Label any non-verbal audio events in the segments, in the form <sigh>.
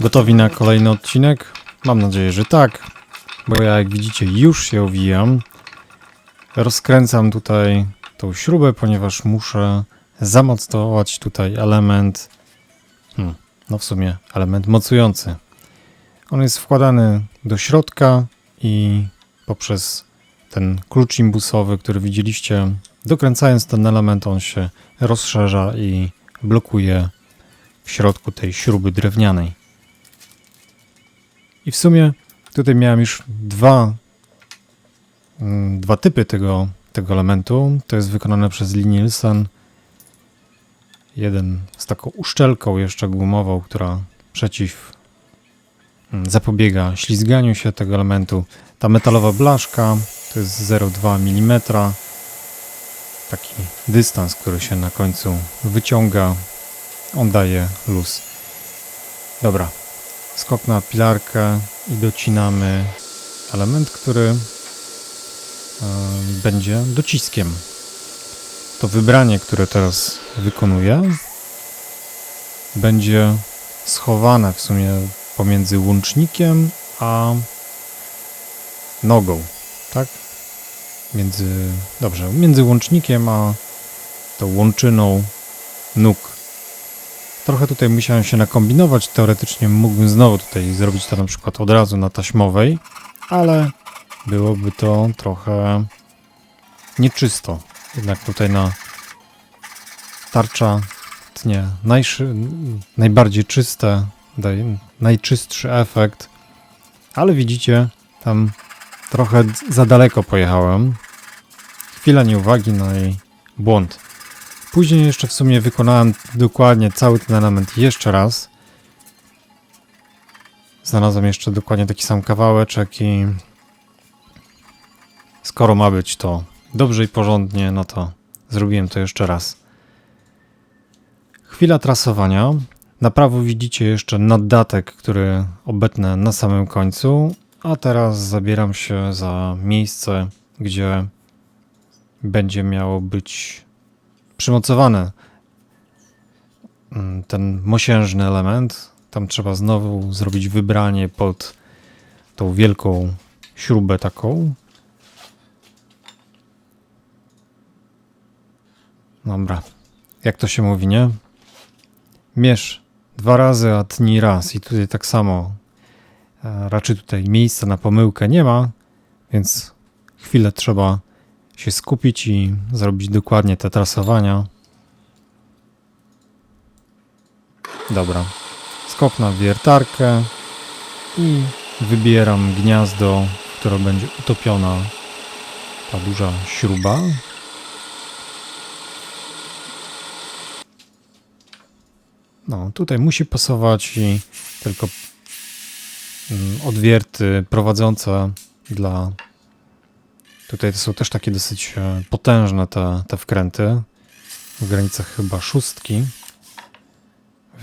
Gotowi na kolejny odcinek? Mam nadzieję, że tak, bo ja jak widzicie już się owijam. Rozkręcam tutaj tą śrubę, ponieważ muszę zamocować tutaj element, hmm, no w sumie element mocujący. On jest wkładany do środka i poprzez ten klucz imbusowy, który widzieliście, dokręcając ten element, on się rozszerza i blokuje w środku tej śruby drewnianej. I w sumie tutaj miałem już dwa, mm, dwa typy tego, tego elementu. To jest wykonane przez Lee Nielsen. Jeden z taką uszczelką jeszcze gumową, która przeciw mm, zapobiega ślizganiu się tego elementu. Ta metalowa blaszka to jest 0,2 mm. Taki dystans, który się na końcu wyciąga. On daje luz. Dobra, skok na pilarkę i docinamy element, który będzie dociskiem. To wybranie, które teraz wykonuję, będzie schowane w sumie pomiędzy łącznikiem a nogą, tak? Między, dobrze, między łącznikiem a tą łączyną nóg. Trochę tutaj musiałem się nakombinować. Teoretycznie mógłbym znowu tutaj zrobić to na przykład od razu na taśmowej, ale byłoby to trochę nieczysto. Jednak tutaj na tarcza tnie najszy, najbardziej czyste, daje najczystszy efekt, ale widzicie, tam trochę za daleko pojechałem. Chwila nieuwagi, no i błąd. Później jeszcze w sumie wykonałem dokładnie cały ten element jeszcze raz. Znalazłem jeszcze dokładnie taki sam kawałeczek i skoro ma być to dobrze i porządnie, no to zrobiłem to jeszcze raz. Chwila trasowania. Na prawo widzicie jeszcze naddatek, który obetnę na samym końcu, a teraz zabieram się za miejsce, gdzie będzie miało być przymocowane mm, ten mosiężny element. Tam trzeba znowu zrobić wybranie pod tą wielką śrubę taką. Dobra. Jak to się mówi, nie? Mierz dwa razy, a tnij raz. I tutaj tak samo. E, Raczej tutaj miejsca na pomyłkę nie ma, więc chwilę trzeba się skupić i zrobić dokładnie te trasowania. Dobra. Skok na wiertarkę i wybieram gniazdo, które będzie utopiona ta duża śruba. No, tutaj musi pasować i tylko odwierty prowadzące dla Tutaj to są też takie dosyć e, potężne te, te wkręty. W granicach chyba szóstki.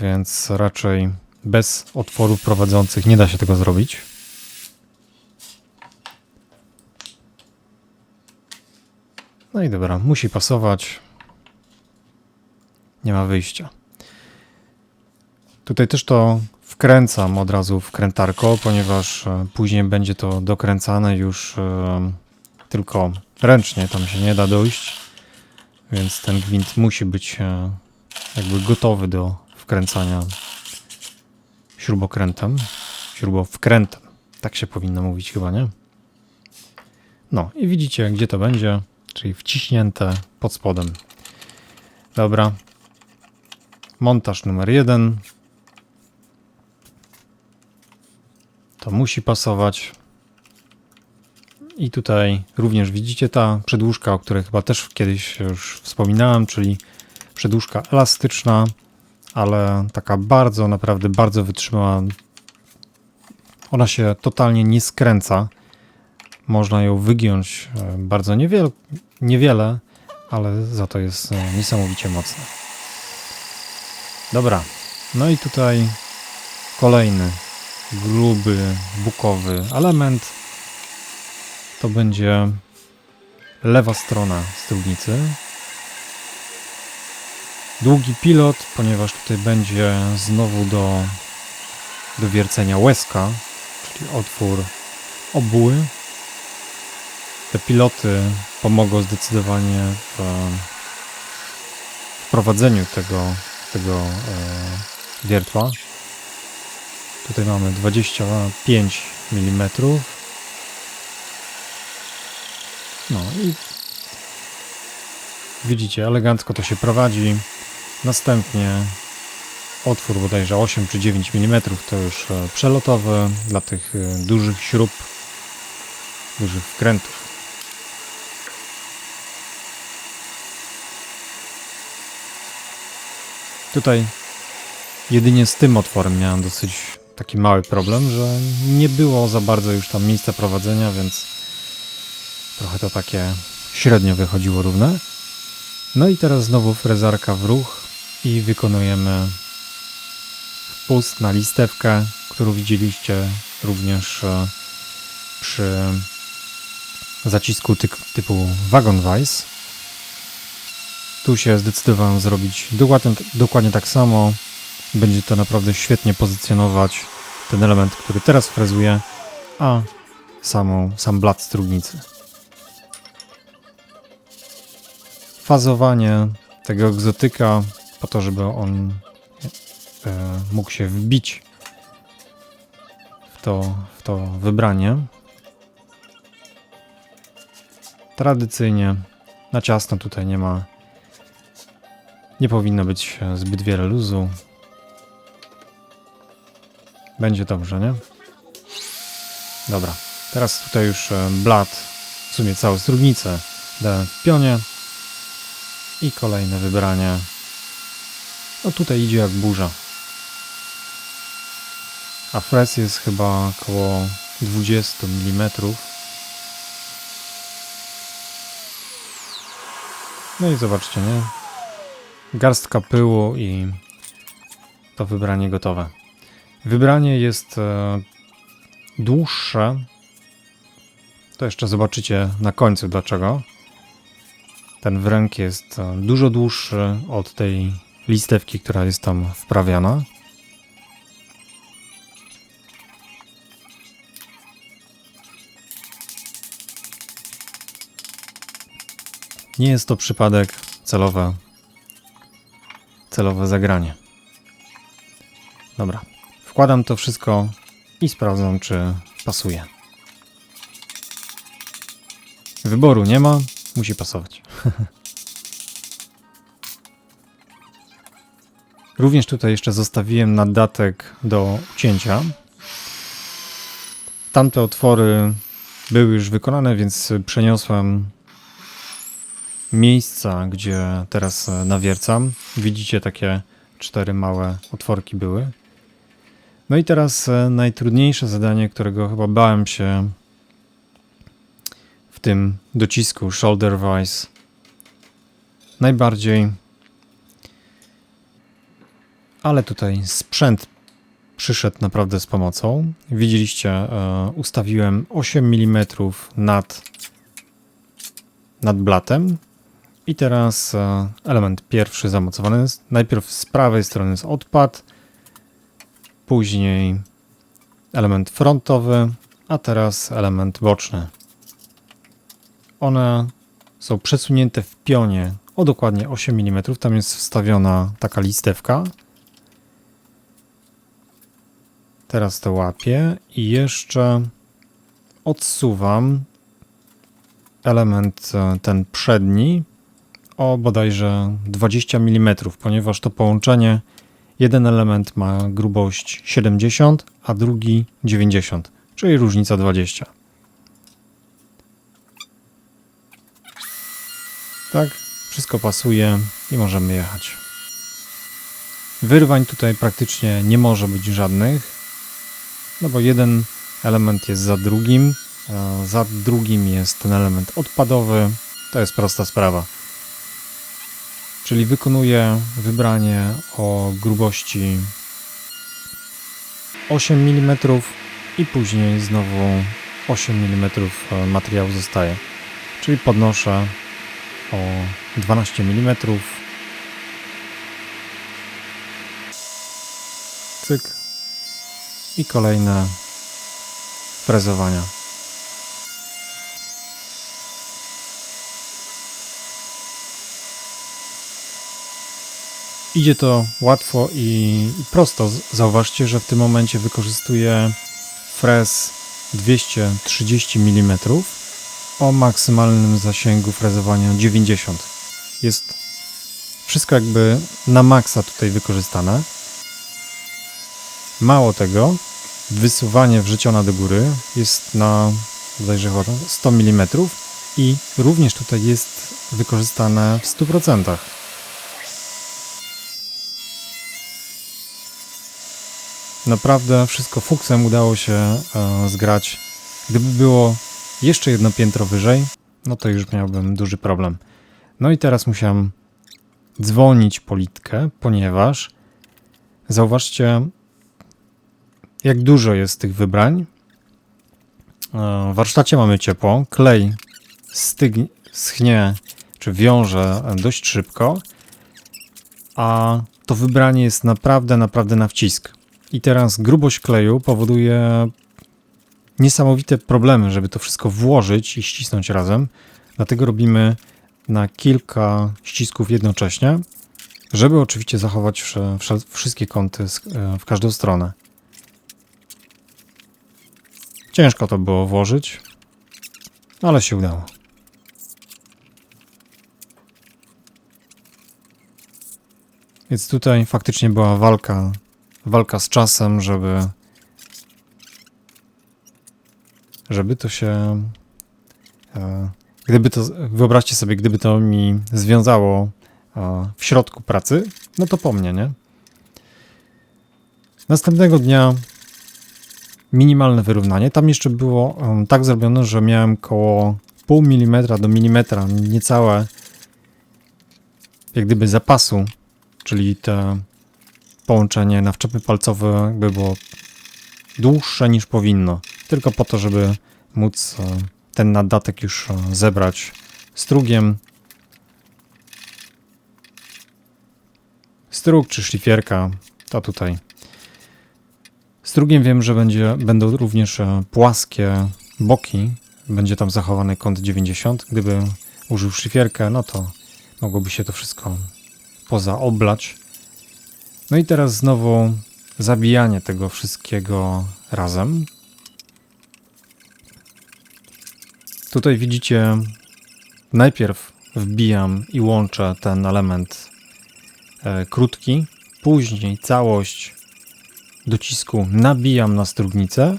Więc raczej bez otworów prowadzących nie da się tego zrobić. No i dobra, musi pasować. Nie ma wyjścia. Tutaj też to wkręcam od razu wkrętarką, ponieważ e, później będzie to dokręcane już e, tylko ręcznie, tam się nie da dojść, więc ten gwint musi być e, jakby gotowy do wkręcania śrubokrętem, śrubowkrętem, tak się powinno mówić chyba, nie? No i widzicie, gdzie to będzie, czyli wciśnięte pod spodem. Dobra. Montaż numer jeden. To musi pasować. I tutaj również widzicie ta przedłużka, o której chyba też kiedyś już wspominałem, czyli przedłużka elastyczna, ale taka bardzo, naprawdę bardzo wytrzymała. Ona się totalnie nie skręca. Można ją wygiąć e, bardzo niewiele, niewiele ale za to jest e, niesamowicie mocna. Dobra, no i tutaj kolejny gruby, bukowy element to będzie lewa strona strugnicy. Długi pilot, ponieważ tutaj będzie znowu do, do wiercenia łezka, czyli otwór obuły. Te piloty pomogą zdecydowanie w wprowadzeniu tego, tego e, wiertła. Tutaj mamy 25 mm. No i widzicie, elegancko to się prowadzi. Następnie otwór bodajże 8 czy 9 mm to już e, przelotowy dla tych e, dużych śrub, dużych wkrętów. Tutaj jedynie z tym otworem miałem dosyć taki mały problem, że nie było za bardzo już tam miejsca prowadzenia, więc trochę to takie średnio wychodziło równe. No i teraz znowu frezarka w ruch i wykonujemy wpust na listewkę, którą widzieliście również e, przy zacisku typu Wagon Vice. Tu się zdecydowałem zrobić dokładnie, dokładnie tak samo. Będzie to naprawdę świetnie pozycjonować ten element, który teraz frezuję, a samą, sam blat strugnicy. Fazowanie tego egzotyka po to, żeby on e, mógł się wbić w to, w to wybranie. Tradycyjnie na ciasno tutaj nie ma nie powinno być zbyt wiele luzu. Będzie dobrze, nie? Dobra. Teraz tutaj już e, blat, w sumie całą strugnicę dałem w pionie. I kolejne wybranie. No tutaj idzie jak burza. A fres jest chyba około 20 mm. No i zobaczcie, nie? Garstka pyłu i to wybranie gotowe. Wybranie jest e, dłuższe. To jeszcze zobaczycie na końcu dlaczego. Ten wręk jest e, dużo dłuższy od tej listewki, która jest tam wprawiana. Nie jest to przypadek celowe, celowe zagranie. Dobra, wkładam to wszystko i sprawdzam, czy pasuje. Wyboru nie ma, musi pasować. <laughs> Również tutaj jeszcze zostawiłem nadatek do cięcia. Tamte otwory były już wykonane, więc przeniosłem miejsca, gdzie teraz nawiercam. Widzicie, takie cztery małe otworki były. No i teraz e, najtrudniejsze zadanie, którego chyba bałem się w tym docisku Shoulder Vice najbardziej. Ale tutaj sprzęt przyszedł naprawdę z pomocą. Widzieliście, e, ustawiłem 8 mm nad, nad blatem. I teraz e, element pierwszy zamocowany. Najpierw z prawej strony jest odpad, później element frontowy, a teraz element boczny. One są przesunięte w pionie o dokładnie 8 mm. Tam jest wstawiona taka listewka. Teraz to łapię i jeszcze odsuwam element e, ten przedni o bodajże 20 mm, ponieważ to połączenie jeden element ma grubość 70, a drugi 90, czyli różnica 20. Tak, wszystko pasuje i możemy jechać. Wyrwań tutaj praktycznie nie może być żadnych, no bo jeden element jest za drugim, za drugim jest ten element odpadowy. To jest prosta sprawa. Czyli wykonuję wybranie o grubości 8 mm i później znowu 8 mm materiału zostaje. Czyli podnoszę o 12 mm. Cyk. I kolejne frezowania. Idzie to łatwo i, prosto. Zauważcie, że w tym momencie wykorzystuję frez 230 mm o maksymalnym zasięgu frezowania 90. Jest wszystko jakby na maksa tutaj wykorzystane. Mało tego, wysuwanie wrzucione do góry jest na bodajże chyba 100 mm i również tutaj jest wykorzystane w 100%. Naprawdę wszystko fuksem udało się e, zgrać. Gdyby było jeszcze jedno piętro wyżej, no to już miałbym duży problem. No i teraz musiałem dzwonić politkę, ponieważ zauważcie, jak dużo jest tych wybrań. E, W warsztacie mamy ciepło, klej stygnie, schnie czy wiąże dość szybko, a to wybranie jest naprawdę, naprawdę na wcisk. I teraz grubość kleju powoduje niesamowite problemy, żeby to wszystko włożyć i ścisnąć razem. Dlatego robimy na kilka ścisków jednocześnie, żeby oczywiście zachować wszystkie kąty e, w każdą stronę. Ciężko to było włożyć, ale się udało. Więc tutaj faktycznie była walka, walka z czasem, żeby żeby to się e, gdyby to, wyobraźcie sobie, gdyby to mi związało e, w środku pracy, no to po mnie, nie? Następnego dnia minimalne wyrównanie. Tam jeszcze było tak zrobione, że miałem koło pół milimetra do milimetra, niecałe jak gdyby zapasu, czyli te połączenie na wczepy palcowe jakby było dłuższe niż powinno. Tylko po to, żeby móc e, ten nadatek już e, zebrać strugiem. Strug czy szlifierka, to tutaj. Strugiem wiem, że będzie, będą również e, płaskie boki. Będzie tam zachowany kąt 90. Gdyby użył szlifierkę, no to mogłoby się to wszystko pozaoblać. No i teraz znowu zabijanie tego wszystkiego razem. Tutaj widzicie, najpierw wbijam i łączę ten element e, krótki, później całość docisku nabijam na strugnicę,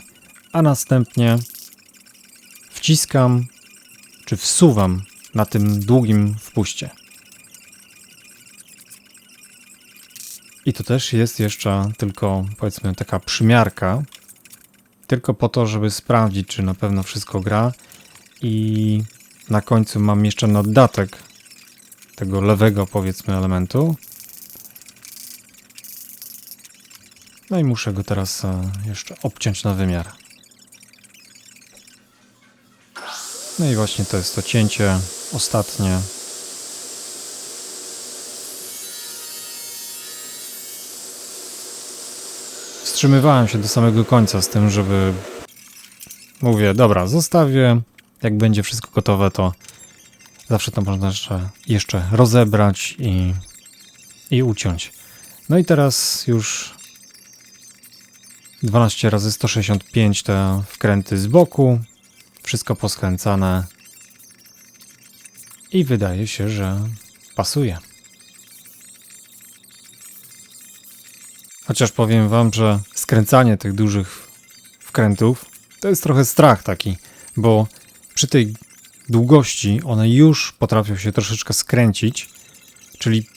a następnie wciskam czy wsuwam na tym długim wpuście. I to też jest jeszcze tylko, powiedzmy, taka przymiarka, tylko po to, żeby sprawdzić, czy na pewno wszystko gra. I na końcu mam jeszcze naddatek tego lewego, powiedzmy, elementu. No i muszę go teraz e, jeszcze obciąć na wymiar. No i właśnie to jest to cięcie ostatnie. Wstrzymywałem się do samego końca z tym, żeby mówię, dobra, zostawię. Jak będzie wszystko gotowe, to zawsze to można jeszcze, jeszcze rozebrać i, i uciąć. No i teraz już 12 razy 165 te wkręty z boku, wszystko poskręcane i wydaje się, że pasuje. Chociaż powiem wam, że skręcanie tych dużych wkrętów to jest trochę strach taki, bo przy tej długości one już potrafią się troszeczkę skręcić, czyli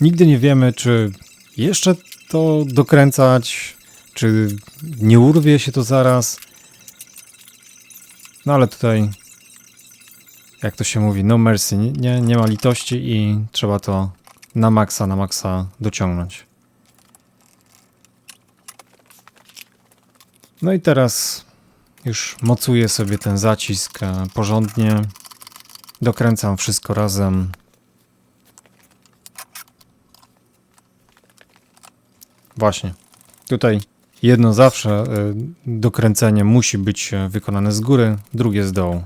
nigdy nie wiemy, czy jeszcze to dokręcać, czy nie urwie się to zaraz. No ale tutaj, jak to się mówi, no mercy, nie, nie, ma litości i trzeba to na maksa, na maksa dociągnąć. No i teraz już mocuję sobie ten zacisk e, porządnie. Dokręcam wszystko razem. Właśnie. Tutaj jedno zawsze y, dokręcenie musi być e, wykonane z góry, drugie z dołu.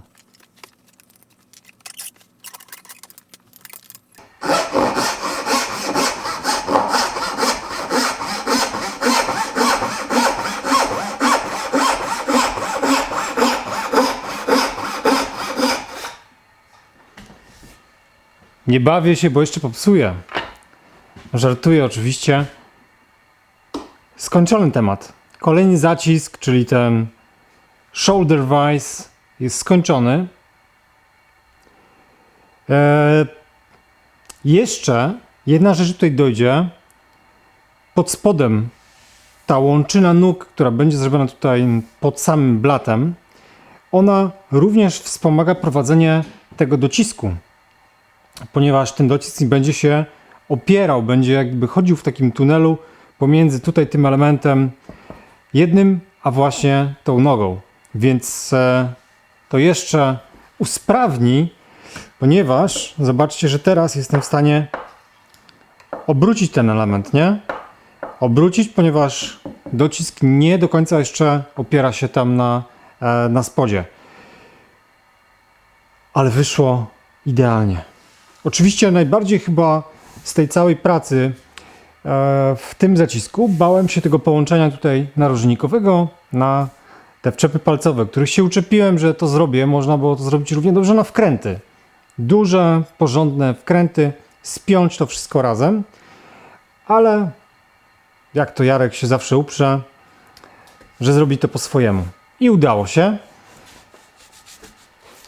Nie bawię się, bo jeszcze popsuję. Żartuję oczywiście. Skończony temat. Kolejny zacisk, czyli ten shoulder vise jest skończony. Eee, jeszcze jedna rzecz tutaj dojdzie. Pod spodem ta łączyna nóg, która będzie zrobiona tutaj pod samym blatem, ona również wspomaga prowadzenie tego docisku ponieważ ten docisk będzie się opierał, będzie jakby chodził w takim tunelu pomiędzy tutaj tym elementem jednym, a właśnie tą nogą. Więc e, to jeszcze usprawni, ponieważ zobaczcie, że teraz jestem w stanie obrócić ten element, nie? Obrócić, ponieważ docisk nie do końca jeszcze opiera się tam na, e, na spodzie. Ale wyszło idealnie. Oczywiście najbardziej chyba z tej całej pracy e, w tym zacisku bałem się tego połączenia tutaj narożnikowego na te wczepy palcowe, których się uczepiłem, że to zrobię. Można było to zrobić równie dobrze na wkręty. Duże, porządne wkręty, spiąć to wszystko razem, ale jak to Jarek się zawsze uprze, że zrobi to po swojemu. I udało się.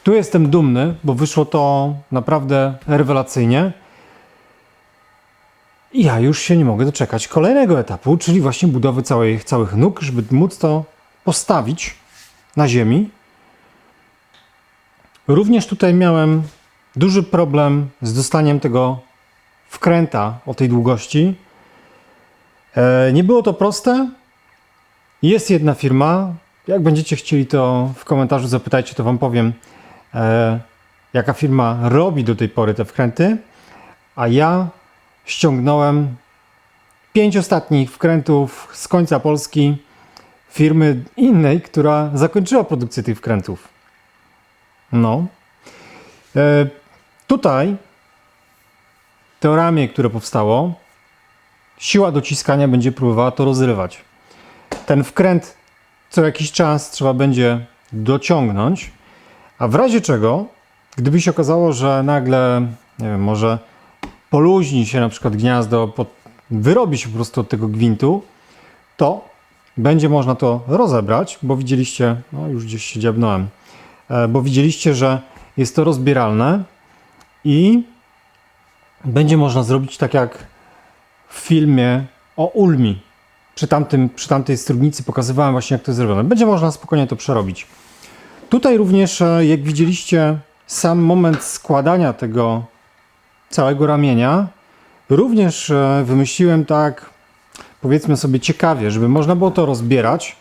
Tu jestem dumny, bo wyszło to naprawdę rewelacyjnie. I ja już się nie mogę doczekać kolejnego etapu, czyli właśnie budowy całej, całych nóg, żeby móc to postawić na ziemi. Również tutaj miałem duży problem z dostaniem tego wkręta o tej długości. E, nie było to proste. Jest jedna firma. Jak będziecie chcieli, to w komentarzu zapytajcie, to Wam powiem jaka firma robi do tej pory te wkręty, a ja ściągnąłem pięć ostatnich wkrętów z końca Polski firmy innej, która zakończyła produkcję tych wkrętów. No. E, tutaj to ramię, które powstało, siła dociskania będzie próbowała to rozrywać. Ten wkręt co jakiś czas trzeba będzie dociągnąć, a w razie czego, gdyby się okazało, że nagle, nie wiem, może poluźni się na przykład gniazdo, pod, wyrobi się po prostu od tego gwintu, to będzie można to rozebrać, bo widzieliście, no już gdzieś się dziabnąłem, e, bo widzieliście, że jest to rozbieralne i będzie można zrobić tak jak w filmie o Ulmi. Przy, tamtym, przy tamtej strugnicy pokazywałem właśnie jak to jest zrobione. Będzie można spokojnie to przerobić. Tutaj również, e, jak widzieliście, sam moment składania tego całego ramienia, również e, wymyśliłem tak, powiedzmy sobie ciekawie, żeby można było to rozbierać.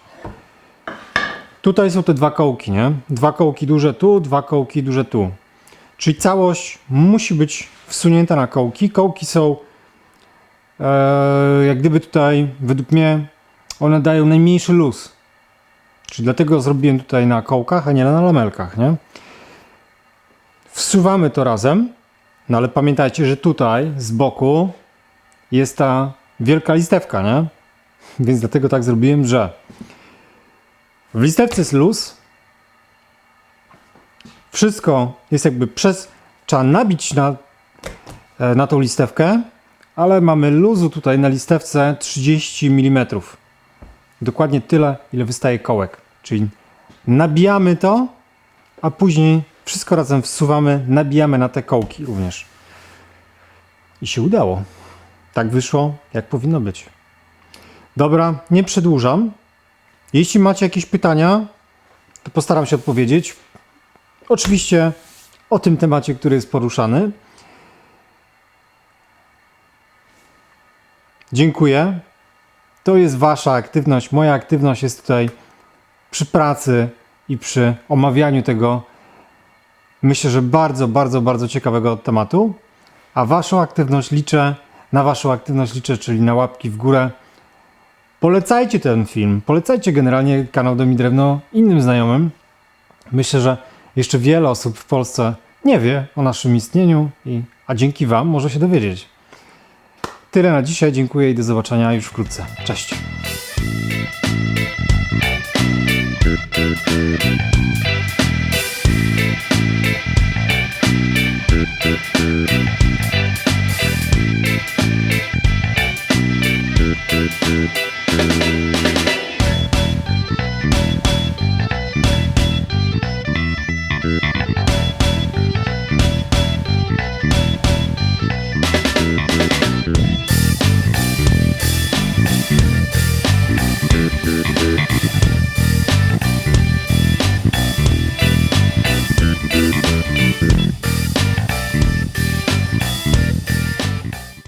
Tutaj są te dwa kołki, nie? Dwa kołki duże tu, dwa kołki duże tu. Czyli całość musi być wsunięta na kołki. Kołki są e, jak gdyby tutaj, według mnie, one dają najmniejszy luz. Czyli dlatego zrobiłem tutaj na kołkach, a nie na lamelkach, nie? Wsuwamy to razem, no ale pamiętajcie, że tutaj z boku jest ta wielka listewka, nie? <laughs> Więc dlatego tak zrobiłem, że w listewce jest luz. Wszystko jest jakby przez... Trzeba nabić na, e, na tą listewkę, ale mamy luzu tutaj na listewce 30 mm. Dokładnie tyle, ile wystaje kołek. Czyli nabijamy to, a później wszystko razem wsuwamy, nabijamy na te kołki również. I się udało. Tak wyszło, jak powinno być. Dobra, nie przedłużam. Jeśli macie jakieś pytania, to postaram się odpowiedzieć. Oczywiście o tym temacie, który jest poruszany. Dziękuję. To jest Wasza aktywność. Moja aktywność jest tutaj przy pracy i przy omawianiu tego Myślę, że bardzo, bardzo, bardzo ciekawego tematu. A waszą aktywność liczę, na waszą aktywność liczę, czyli na łapki w górę. Polecajcie ten film, polecajcie generalnie kanał Domi Drewno innym znajomym. Myślę, że jeszcze wiele osób w Polsce nie wie o naszym istnieniu, i, a dzięki wam może się dowiedzieć. Tyle na dzisiaj, dziękuję i do zobaczenia już wkrótce. Cześć!